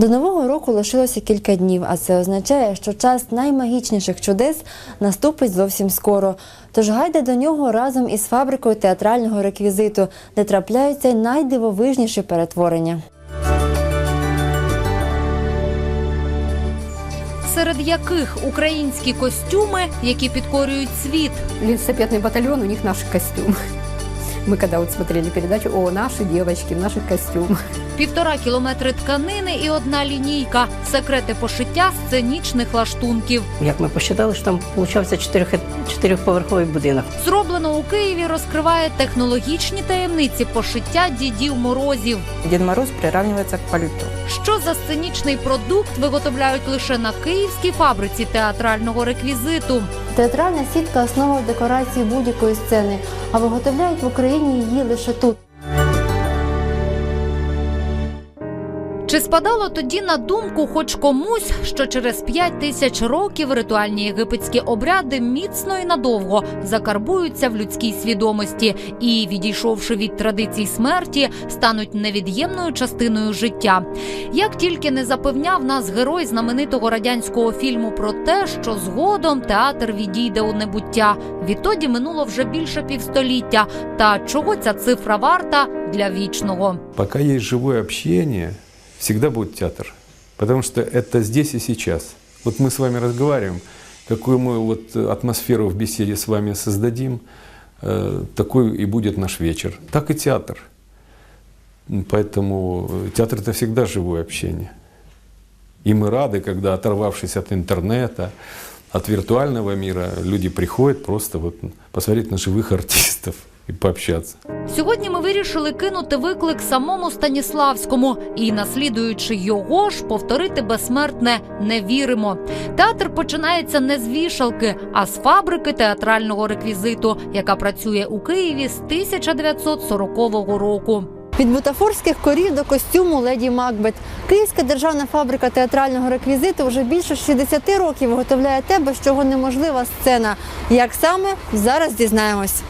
До нового року лишилося кілька днів, а це означає, що час наймагічніших чудес наступить зовсім скоро. Тож гайда до нього разом із фабрикою театрального реквізиту, де трапляються найдивовижніші перетворення. серед яких українські костюми, які підкорюють світ. Лесопедный батальон, у них наши костюмы. Мы когда вот смотрели передачу, о, наши девочки в наших костюмах. Півтора кілометри тканини і одна лінійка. Секрети пошиття сценічних лаштунків. Як ми посчитали, що там получався чотирьох- чотирьохповерховий будинок. Зроблено у Києві розкриває технологічні таємниці пошиття дідів морозів. Дед Мороз приравнивается к пальто. Що за сценічний продукт виготовляють лише на київській фабриці театрального реквізиту. Театральна сітка основа декорації будь-якої сцени, а виготовляють в Україні її лише тут. Чи спадало тоді на думку хоч комусь, що через п'ять тисяч років ритуальні єгипетські обряди міцно і надовго закарбуються в людській свідомості і, відійшовши від традицій смерті, стануть невід'ємною частиною життя? Як тільки не запевняв нас герой знаменитого радянського фільму про те, що згодом театр відійде у небуття. Відтоді минуло вже більше півстоліття. Та чого ця цифра варта для вічного? Пока есть живое общение, всегда будет театр. Потому что это здесь и сейчас. Вот мы с вами разговариваем, какую мы вот атмосферу в беседе с вами создадим, э, такой и будет наш вечер. Так и театр. Поэтому э, театр это всегда живое общение. И мы рады, когда, оторвавшись от интернета, от виртуального мира, люди приходят просто вот посмотреть на живых артистов и пообщаться. Сьогодні ми вирішили кинути виклик самому Станіславському і, наслідуючи його ж, повторити безсмертне не віримо. Театр починається не з вішалки, а з фабрики театрального реквізиту, яка працює у Києві з 1940 року. Від бутафорських корів до костюму леді Макбет. Київська державна фабрика театрального реквізиту вже більше 60 років виготовляє те, без чого неможлива сцена. Як саме зараз дізнаємось.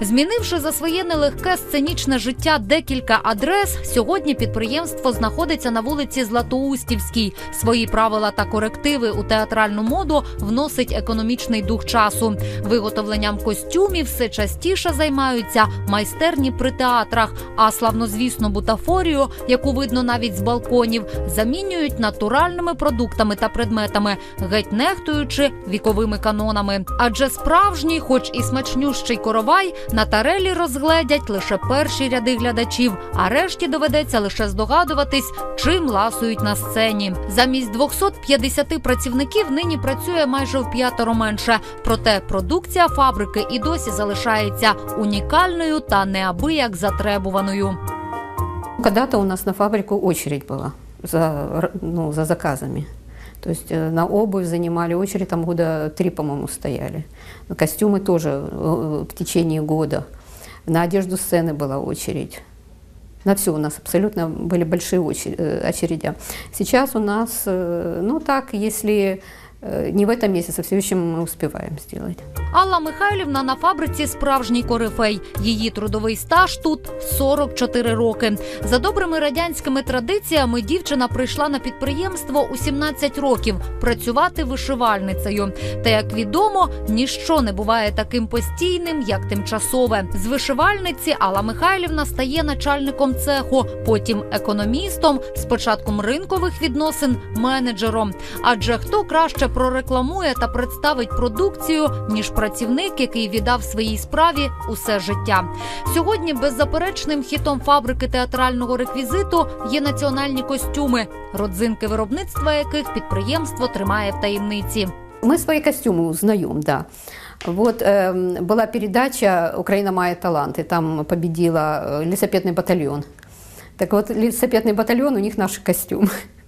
Змінивши за своє нелегке сценічне життя декілька адрес, сьогодні підприємство знаходиться на вулиці Златоустівській. Свої правила та корективи у театральну моду вносить економічний дух часу. Виготовленням костюмів все частіше займаються майстерні при театрах. А славнозвісну бутафорію, яку видно навіть з балконів, замінюють натуральними продуктами та предметами, геть нехтуючи віковими канонами. Адже справжній, хоч і смачнющий коровай, на тарелі розгледять лише перші ряди глядачів, а решті доведеться лише здогадуватись, чим ласують на сцені. Замість 250 працівників нині працює майже в п'ятеро менше. Проте продукція фабрики і досі залишається унікальною та неабияк затребуваною. Когда-то у нас на фабрику очередь была за, ну, за заказами. То есть э, на обувь занимали очередь, там года три, по-моему, стояли. На костюмы тоже э, в течение года. На одежду сцены была очередь. На все у нас абсолютно были большие очер- э, очереди. Сейчас у нас, э, ну так, если э, не в этом месяце, в следующем мы успеваем сделать. Алла Михайлівна на фабриці справжній корифей. Її трудовий стаж тут 44 роки. За добрими радянськими традиціями дівчина прийшла на підприємство у 17 років працювати вишивальницею. Та як відомо, ніщо не буває таким постійним, як тимчасове. З вишивальниці Алла Михайлівна стає начальником цеху, потім економістом, з початком ринкових відносин менеджером. Адже хто краще прорекламує та представить продукцію, ніж працівник, який віддав своїй справі усе життя. Сьогодні беззаперечним хітом фабрики театрального реквізиту є національні костюми, родзинки виробництва яких підприємство тримає в таємниці. Мы свои костюмы узнаем, да. Вот эм, была передача «Украина має таланты», там победила э, лесопедный батальон. Так вот, лесопедный батальон, у них наши костюмы.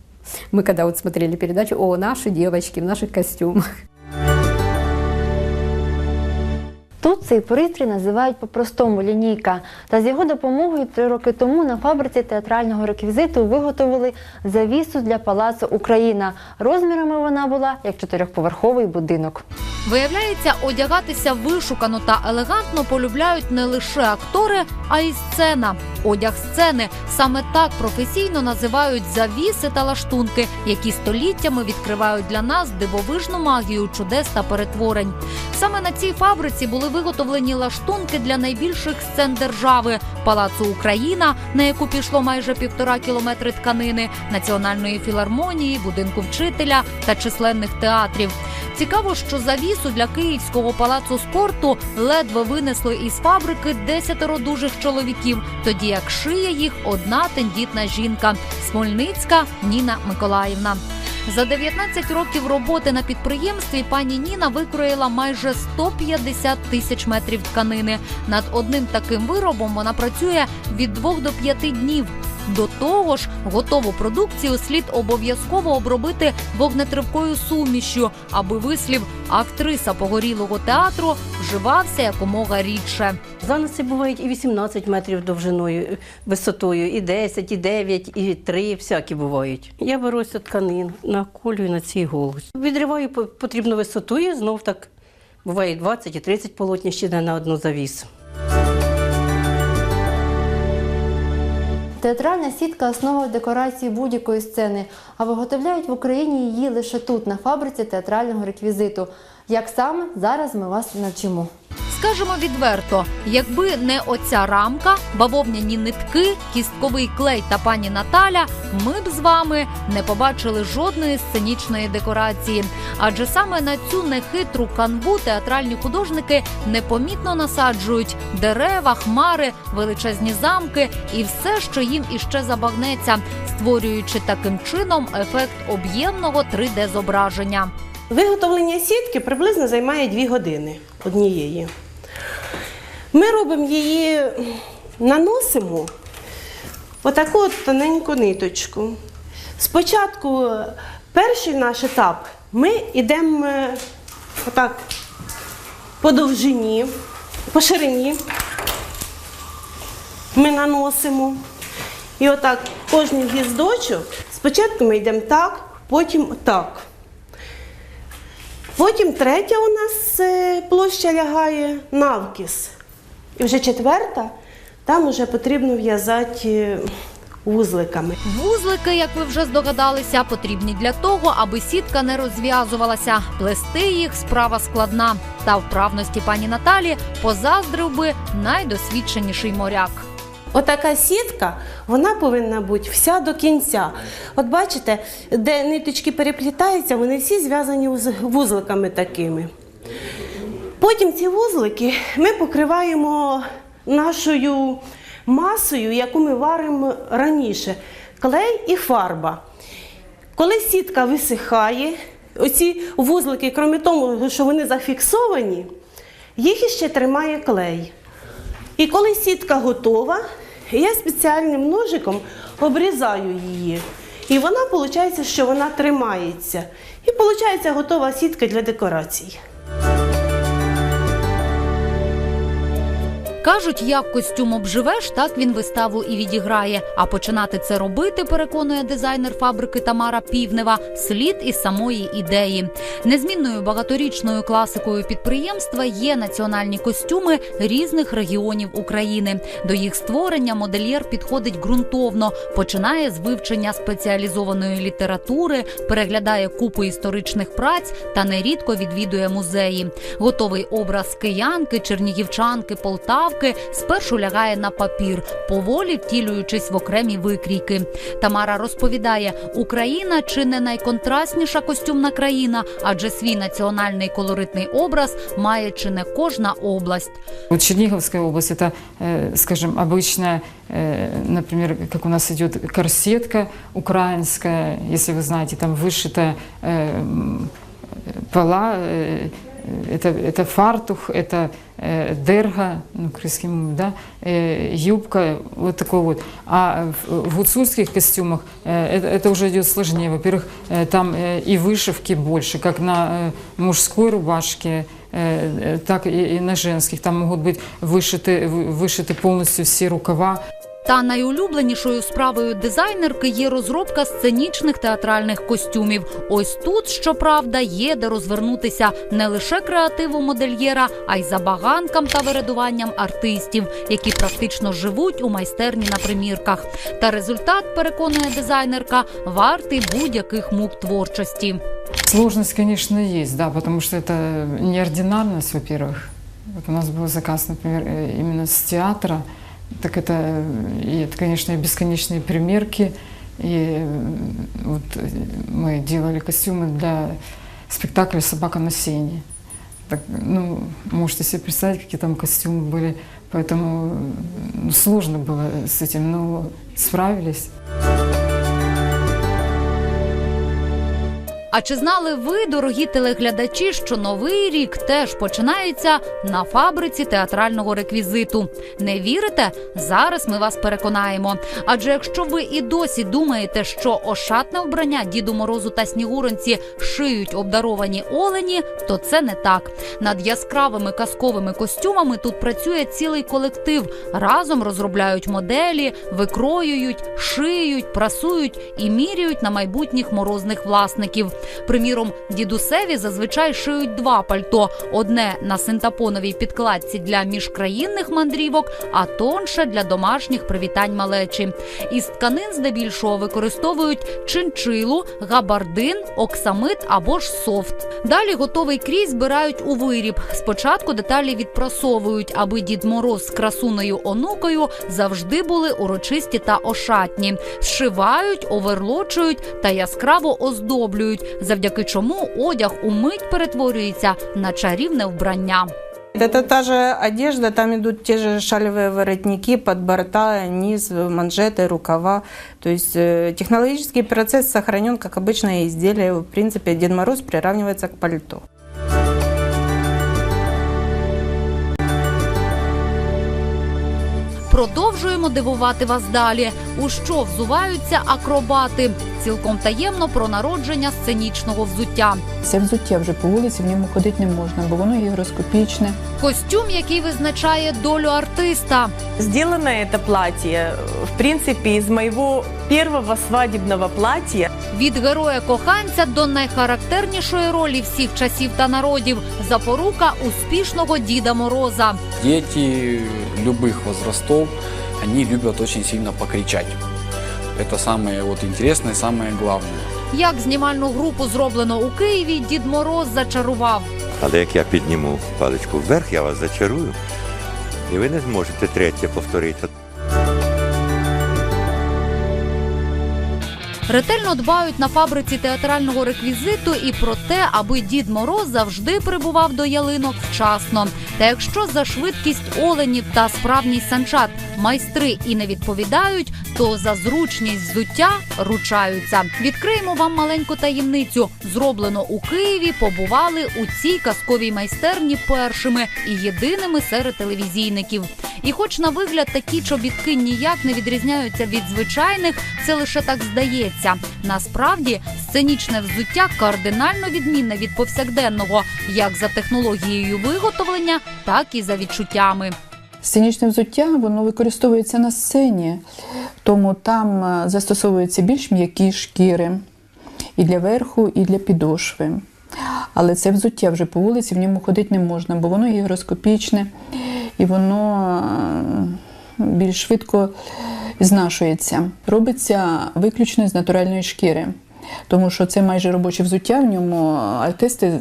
Мы когда вот смотрели передачу, о, наши девочки в наших костюмах. Цей пристрій називають по-простому лінійка. Та з його допомогою три роки тому на фабриці театрального реквізиту виготовили завісу для палацу Україна. Розмірами вона була як чотирьохповерховий будинок. Виявляється, одягатися вишукано та елегантно полюбляють не лише актори, а й сцена. Одяг сцени саме так професійно називають завіси та лаштунки, які століттями відкривають для нас дивовижну магію чудес та перетворень. Саме на цій фабриці були виготовлені лаштунки для найбільших сцен держави Палацу Україна, на яку пішло майже півтора кілометри тканини, національної філармонії, будинку вчителя та численних театрів. Цікаво, що завісу для київського палацу спорту ледве винесли із фабрики десятеро дужих чоловіків, тоді як шиє їх одна тендітна жінка Смольницька Ніна Миколаївна. За 19 років роботи на підприємстві пані Ніна викроїла майже 150 тисяч метрів тканини. Над одним таким виробом вона працює від 2 до 5 днів. До того ж, готову продукцію слід обов'язково обробити вогнетривкою сумішю, аби вислів актриса погорілого театру вживався якомога рідше. Заноси бувають і 18 метрів довжиною, е, висотою, і 10, і 9, і 3, всякі бувають. Я беру ось тканин, наколюю на цій голочці. Відриваю по- потрібну висоту і знов так буває і 20 і 30 полотня ще на одну завісу. Театральна сітка основа декорації будь-якої сцени, а виготовляють в Україні її лише тут, на фабриці театрального реквізиту. Як саме зараз ми вас навчимо. Скажемо відверто, якби не оця рамка, бавовняні нитки, кістковий клей та пані Наталя, ми б з вами не побачили жодної сценічної декорації. Адже саме на цю нехитру канву театральні художники непомітно насаджують дерева, хмари, величезні замки і все, що їм іще забагнеться, створюючи таким чином ефект об'ємного 3D-зображення. Виготовлення сітки приблизно займає 2 години однієї. Ми робимо її, наносимо отаку от тоненьку ниточку. Спочатку перший наш етап ми йдемо е, отак по довжині, по ширині. Ми наносимо. І отак кожен гіздочок. Спочатку ми йдемо так, потім так. Потім третя у нас е, площа лягає навкіс. І вже четверта, там вже потрібно в'язати е, вузликами. Вузлики, як ви вже здогадалися, потрібні для того, аби сітка не розв'язувалася. Плести їх справа складна. Та вправності пані Наталі позаздрив би найдосвідченіший моряк. Отака сітка, вона повинна бути вся до кінця. От бачите, де ниточки переплітаються, вони всі зв'язані вуз- вузликами такими. Потім ці вузлики ми покриваємо нашою масою, яку ми варимо раніше клей і фарба. Коли сітка висихає, оці вузлики, крім того, що вони зафіксовані, їх іще тримає клей. І коли сітка готова, я спеціальним ножиком обрізаю її. І вона виходить, що вона тримається. І виходить готова сітка для декорацій. Кажуть, як костюм обживеш, так він виставу і відіграє. А починати це робити, переконує дизайнер фабрики Тамара Півнева, слід із самої ідеї. Незмінною багаторічною класикою підприємства є національні костюми різних регіонів України. До їх створення модельєр підходить ґрунтовно, починає з вивчення спеціалізованої літератури, переглядає купу історичних праць та нерідко відвідує музеї. Готовий образ киянки, чернігівчанки, полтавки спершу лягає на папір, поволі втілюючись в окремі викрійки. Тамара розповідає, Україна чи не найконтрастніша костюмна країна, адже свій національний колоритний образ має чи не кожна область. Вот Черниговская область, это, э, скажем, обычная, э, например, как у нас идет корсетка украинская, если вы знаете, там вышитая э, м, пола, э, это, это фартух, это э, дерга, ну, крымским, да, э, юбка, вот такой вот. А в, в гуцульских костюмах э, это, это уже идет сложнее. Во-первых, э, там э, и вышивки больше, как на э, мужской рубашке, э, э, так и, и на женских. Там могут быть вышиты, вы- вышиты полностью все рукава. Та найулюбленішою справою дизайнерки є розробка сценічних театральних костюмів. Ось тут, щоправда, є де розвернутися не лише креативу модельєра, а й забаганкам та вередуванням артистів, які практично живуть у майстерні на примірках. Та результат, переконує дизайнерка, вартий будь-яких мук творчості. Сложность, конечно, есть, да, потому что это неординарность, во-первых. Вот у нас был заказ, например, э, именно с театра, так это, э, и это, конечно, и бесконечные примерки, и э, вот э, мы делали костюмы для спектакля «Собака на сене». Так, ну, можете себе представить, какие там костюмы были, поэтому э, ну, сложно было с этим, но справились. А чи знали ви, дорогі телеглядачі, що новий рік теж починається на фабриці театрального реквізиту? Не вірите? Зараз ми вас переконаємо. Адже якщо ви і досі думаєте, що ошатне вбрання Діду Морозу та Снігуронці шиють обдаровані олені, то це не так. Над яскравими казковими костюмами тут працює цілий колектив. Разом розробляють моделі, викроюють, шиють, прасують і міряють на майбутніх морозних власників. Приміром, дідусеві зазвичай шиють два пальто: одне на синтапоновій підкладці для міжкраїнних мандрівок, а тонше для домашніх привітань малечі. Із тканин здебільшого використовують чинчилу, габардин, оксамит або ж софт. Далі готовий крій збирають у виріб. Спочатку деталі відпрасовують, аби дід Мороз з красуною онукою завжди були урочисті та ошатні. Зшивають, оверлочують та яскраво оздоблюють, завдяки чому одяг умить перетворюється на чарівне вбрання. Это та же одежда, там идут те же шалевые воротники под борта, низ, манжеты, рукава. То есть э, технологический процесс сохранен как обычное изделие. В принципе, Дед Мороз приравнивается к пальто. Продовжуємо дивувати вас далі. У що взуваються акробати? Цілком таємно про народження сценічного взуття. Це взуття вже по вулиці в ньому ходити не можна, бо воно гігроскопічне. Костюм, який визначає долю артиста. Сделано это платье, в принципе, из моего первого свадебного платья. Від героя коханця до найхарактернішої ролі всіх часів та народів запорука успішного Діда Мороза. Дети любых возрастов, они любят очень сильно покричать. Это самое вот интересное, самое главное. Як знімальну групу зроблено у Києві, Дід Мороз зачарував. Але як я підніму паличку вверх, я вас зачарую, і ви не зможете третє повторити. Ретельно дбають на фабриці театрального реквізиту і про те, аби Дід Мороз завжди прибував до ялинок вчасно. Та якщо за швидкість оленів та справність санчат майстри і не відповідають, то за зручність взуття ручаються. Відкриємо вам маленьку таємницю. Зроблено у Києві, побували у цій казковій майстерні першими і єдиними серед телевізійників. І, хоч на вигляд такі чобітки ніяк не відрізняються від звичайних, це лише так здається. Насправді сценічне взуття кардинально відмінне від повсякденного, як за технологією виготовлення, так і за відчуттями. Сценічне взуття воно використовується на сцені, тому там е, застосовуються більш м'які шкіри і для верху, і для підошви. Але це взуття вже по вулиці в ньому ходити не можна, бо воно гігроскопічне і воно е, більш швидко знашується. Робиться виключно з натуральної шкіри, тому що це майже робоче взуття, в ньому артисти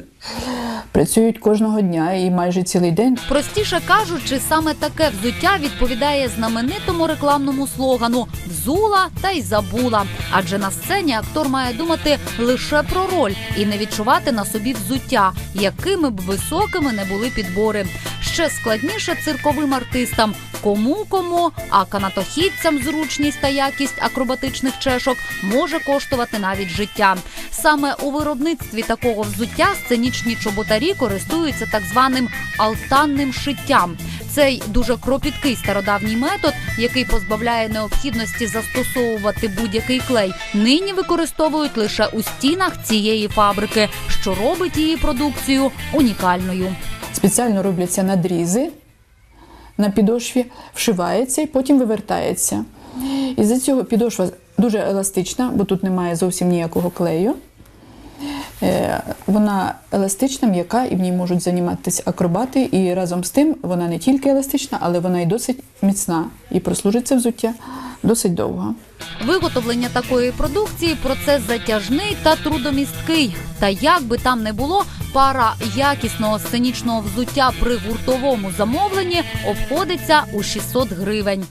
працюють кожного дня і майже цілий день. Простіше кажучи, саме таке взуття відповідає знаменитому рекламному слогану взула та й забула. Адже на сцені актор має думати лише про роль і не відчувати на собі взуття, якими б високими не були підбори. Ще складніше цирковим артистам. Кому кому, а канатохідцям зручність та якість акробатичних чешок може коштувати навіть життя. Саме у виробництві такого взуття сценічні чоботарі користуються так званим алтанним шиттям. Цей дуже кропіткий стародавній метод, який позбавляє необхідності застосовувати будь-який клей, нині використовують лише у стінах цієї фабрики, що робить її продукцію унікальною. Спеціально робляться надрізи на підошві вшивається і потім вивертається. Із-за цього підошва дуже еластична, бо тут немає зовсім ніякого клею. Е, Вона еластична, м'яка, і в ній можуть займатися акробати. І разом з тим вона не тільки еластична, але вона й досить міцна. І прослужить це взуття досить довго. Виготовлення такої продукції процес затяжний та трудомісткий. Та як би там не було, пара якісного сценічного взуття при гуртовому замовленні обходиться у 600 гривень.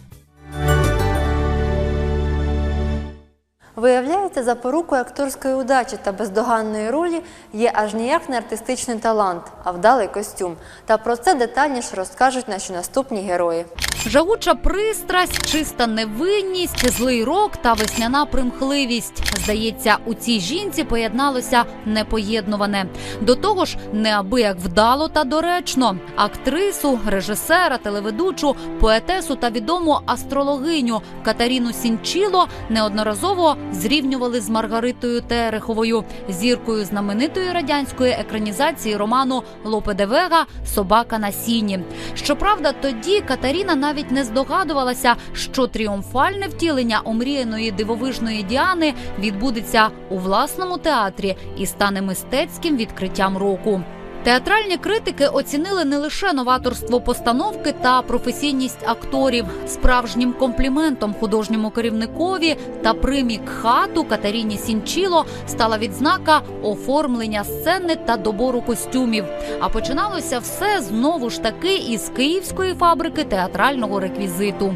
Виявляється, запорукою акторської удачі та бездоганної ролі є аж ніяк не артистичний талант, а вдалий костюм. Та про це детальніше розкажуть наші наступні герої. Жагуча пристрасть, чиста невинність, злий рок та весняна примхливість. Здається, у цій жінці поєдналося непоєднуване. До того ж, неабияк вдало та доречно. Актрису, режисера, телеведучу, поетесу та відому астрологиню Катаріну Сінчіло неодноразово зрівнювали з Маргаритою Тереховою, зіркою знаменитої радянської екранізації роману Лопе де Вега Собака на сіні. Щоправда, тоді Катаріна навіть не здогадувалася, що тріумфальне втілення омріяної дивовижної Діани відбудеться у власному театрі і стане мистецьким відкриттям року. Театральні критики оцінили не лише новаторство постановки та професійність акторів. Справжнім компліментом художньому керівникові та примік хату Катеріні Сінчіло стала відзнака оформлення сцени та добору костюмів. А починалося все знову ж таки із київської фабрики театрального реквізиту.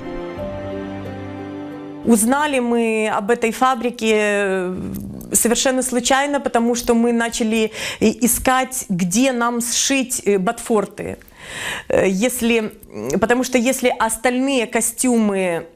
Узнали мы об этой фабрике э, совершенно случайно, потому что мы начали э, искать, где нам сшить э, ботфорты. Э, Если, м, потому что если остальные костюмы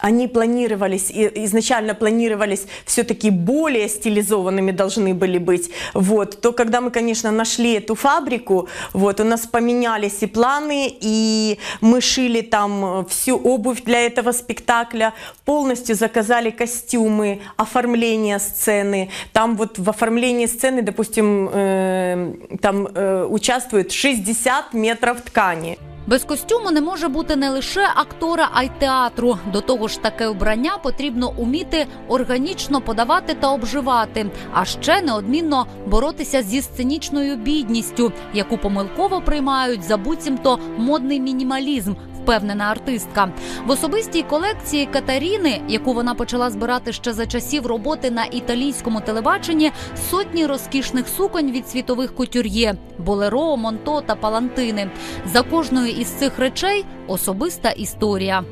они планировались, изначально планировались все-таки более стилизованными должны были быть, вот, то когда мы, конечно, нашли эту фабрику, вот, у нас поменялись и планы, и мы шили там э, всю обувь для этого спектакля, полностью заказали костюмы, оформление сцены, там вот в оформлении сцены, допустим, э, там э, участвует 60 метров ткани. Без костюму не може бути не лише актора, а й театру. До того ж, таке вбрання потрібно уміти органічно подавати та обживати, а ще неодмінно боротися зі сценічною бідністю, яку помилково приймають за буцімто модний мінімалізм Впевнена артистка в особистій колекції Катаріни, яку вона почала збирати ще за часів роботи на італійському телебаченні, сотні розкішних суконь від світових кутюр'є, болеро, монто та палантини. За кожною із цих речей особиста історія.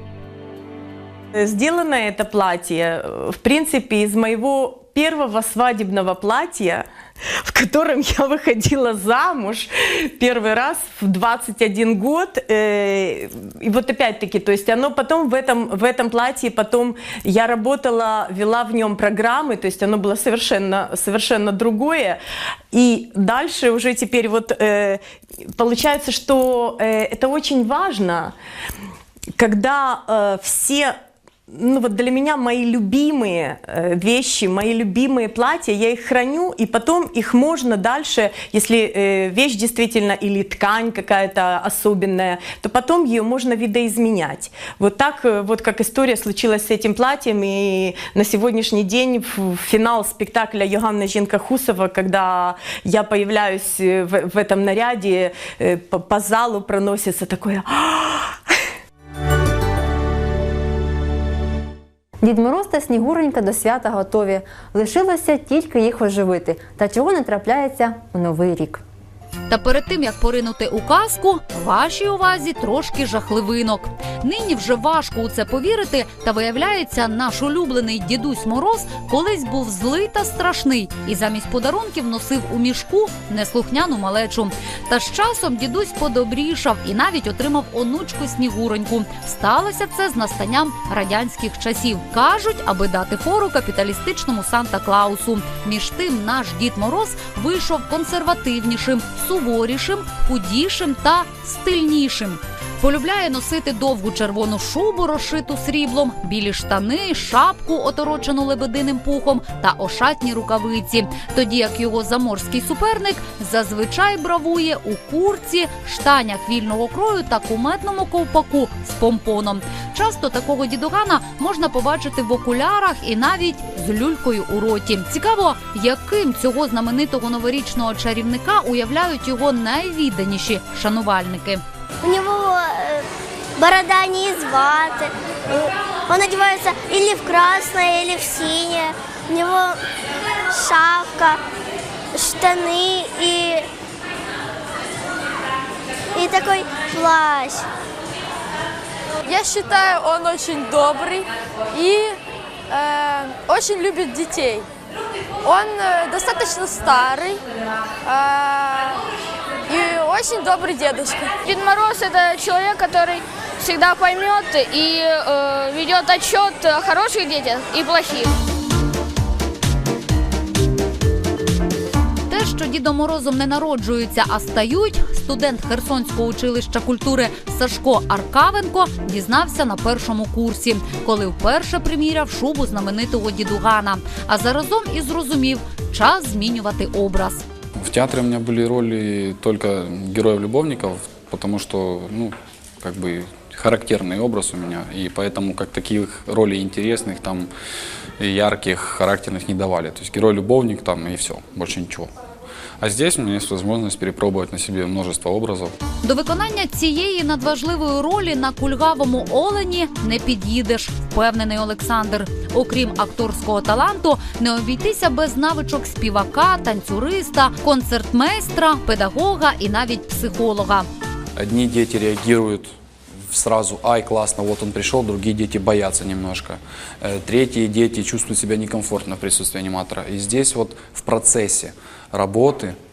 Э, Сделано это платье, э, в принципе, из моего первого свадебного платья, в котором я выходила замуж первый раз в 21 год. Э, И вот опять-таки, то есть оно потом в этом, в этом платье, потом я работала, вела в нем программы, то есть оно было совершенно, совершенно другое. И дальше уже теперь вот э, получается, что э, это очень важно, когда все ну вот для меня мои любимые э, вещи, мои любимые платья, я их храню, и потом их можно дальше, если э, вещь действительно или ткань какая-то особенная, то потом ее можно видоизменять. Вот так э, вот как история случилась с этим платьем, и на сегодняшний день в финал спектакля Йоганна Жінка Хусова, когда я появляюсь в, в этом наряде, по, по залу проносится такое Дід Мороз та Снігуренька до свята готові. Лишилося тільки їх оживити. Та чого не трапляється у новий рік. Та перед тим як поринути у казку, вашій увазі трошки жахливинок. Нині вже важко у це повірити, та виявляється, наш улюблений дідусь Мороз колись був злий та страшний, і замість подарунків носив у мішку неслухняну малечу. Та з часом дідусь подобрішав і навіть отримав онучку снігуроньку. Сталося це з настанням радянських часів. кажуть, аби дати фору капіталістичному Санта Клаусу. Між тим, наш дід Мороз вийшов консервативнішим, суворішим, худішим та стильнішим. Полюбляє носити довгу червону шубу, розшиту сріблом, білі штани, шапку, оторочену лебединим пухом та ошатні рукавиці. Тоді як його заморський суперник зазвичай бравує у курці, штанях вільного крою та куметному ковпаку з помпоном. Часто такого дідугана можна побачити в окулярах і навіть з люлькою у роті. Цікаво, яким цього знаменитого новорічного чарівника уявляють його найвідданіші шанувальники У него э, борода не из ваты. Э, Он одевается или в красное, или в синее. У него шапка, штаны и, и такой плащ. Я считаю, он очень добрый и э, очень любит детей. Он э, достаточно старый э, и очень добрый дедушка. Дед Мороз это человек, который всегда поймет и э, ведет отчет о хороших детях и плохих. Те, що Дідом Морозом не народжуються, а стають, студент Херсонського училища культури Сашко Аркавенко дізнався на першому курсі, коли вперше приміряв шубу знаменитого дідугана. А заразом і зрозумів час змінювати образ. В театре у меня были роли только героев-любовников, потому что, ну, как бы характерный образ у меня, и поэтому как таких ролей интересных, там, и ярких, характерных не давали. То есть герой-любовник там и все, больше ничего. А здесь у меня есть возможность перепробовать на себе множество образов. До виконання цієї надважливої ролі на кульгавому олені не під'їдеш, впевнений Олександр. Окрім акторського таланту, не обійтися без навичок співака, танцюриста, концертмейстра, педагога і навіть психолога. Одни дети реагируют сразу, ай, классно, вот он пришел, другие дети боятся немножко. Э, Третьи дети чувствуют себя некомфортно в присутствии аниматора. И здесь вот в процессе работы, э, в-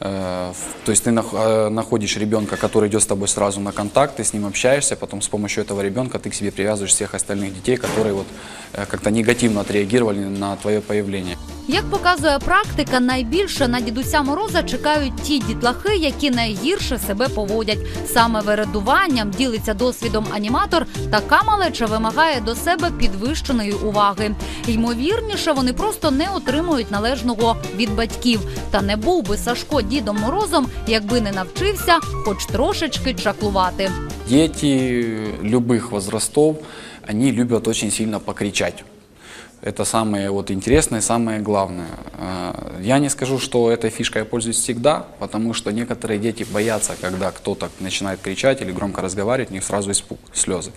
то есть ты нах- э, находишь ребенка, который идет с тобой сразу на контакт, ты с ним общаешься, потом с помощью этого ребенка ты к себе привязываешь всех остальных детей, которые вот э, как-то негативно отреагировали на твое появление. Як показує практика, найбільше на дідуся Мороза чекають ті дітлахи, які найгірше себе поводять. Саме вередуванням ділиться досвідом аніматор. Така малеча вимагає до себе підвищеної уваги. Ймовірніше, вони просто не отримують належного від батьків. Та не був би Сашко дідом Морозом, якби не навчився, хоч трошечки чаклувати. Дети любых возрастов, они любят очень сильно покричать. Это самое вот интересное, самое главное. Э, Я не скажу, что этой фишкой я пользуюсь всегда, потому что некоторые дети боятся, когда кто-то начинает кричать или громко разговаривать, у них сразу испуг, слезы.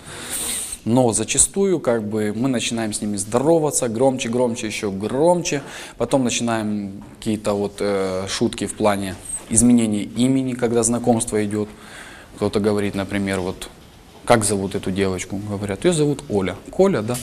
Но зачастую как бы мы начинаем с ними здороваться, громче, громче, еще громче. Потом начинаем какие-то вот э, шутки в плане изменения имени, когда знакомство идет. Кто-то говорит, например, вот как зовут эту девочку? Говорят, ее зовут Оля. Коля, да?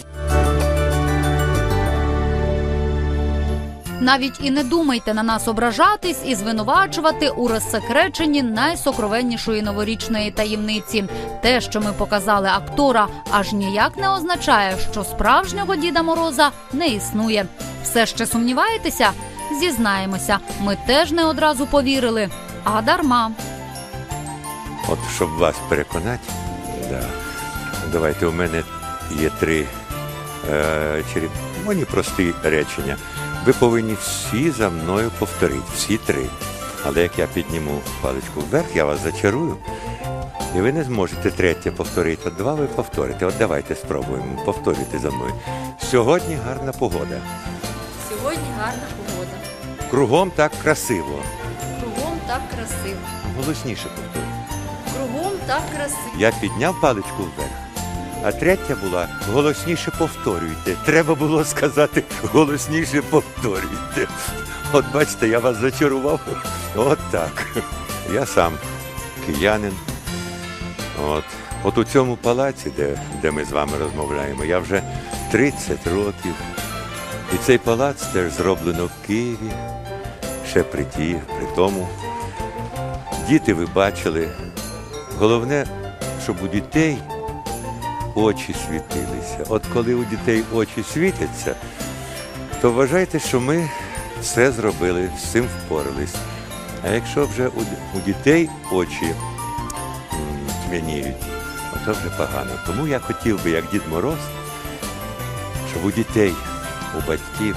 Навіть і не думайте на нас ображатись і звинувачувати у розсекреченні найсокровеннішої новорічної таємниці. Те, що ми показали актора, аж ніяк не означає, що справжнього Діда Мороза не існує. Все ще сумніваєтеся? Зізнаємося, ми теж не одразу повірили. А дарма. От щоб вас переконати, да. давайте у мене є три е, черепні прості речення. Ви повинні всі за мною повторити, всі три. Але як я підніму паличку вверх, я вас зачарую. І ви не зможете третє повторити. От два ви повторите. От давайте спробуємо. Повторюйте за мною. Сьогодні гарна погода. Сьогодні гарна погода. Кругом так красиво. Кругом так красиво. Голосніше повторюйте. Кругом так красиво. Я підняв паличку вверх. А третя була голосніше повторюйте. Треба було сказати голосніше повторюйте. От бачите, я вас зачарував. От так. Я сам киянин. От. От у цьому палаці, де, де ми з вами розмовляємо, я вже 30 років. І цей палац теж зроблено в Києві, ще при ті, при тому. Діти ви бачили. Головне, щоб у дітей очі світилися. От коли у дітей очі світяться, то вважайте, що ми все зробили, з цим впорались. А якщо вже у, дітей очі м, кам'яніють, ото вже погано. Тому я хотів би, як Дід Мороз, щоб у дітей, у батьків,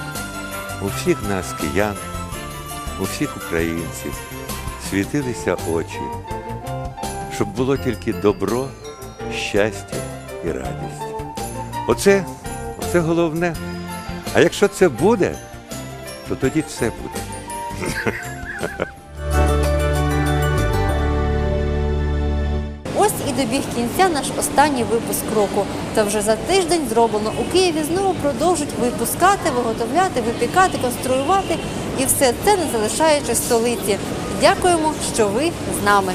у всіх нас, киян, у всіх українців світилися очі, щоб було тільки добро, щастя і радість. Оце, оце головне. А якщо це буде, то тоді все буде. Ось і добіг кінця наш останній випуск року. Та вже за тиждень зроблено у Києві знову продовжать випускати, виготовляти, випікати, конструювати і все це не залишаючи столиці. Дякуємо, що ви з нами.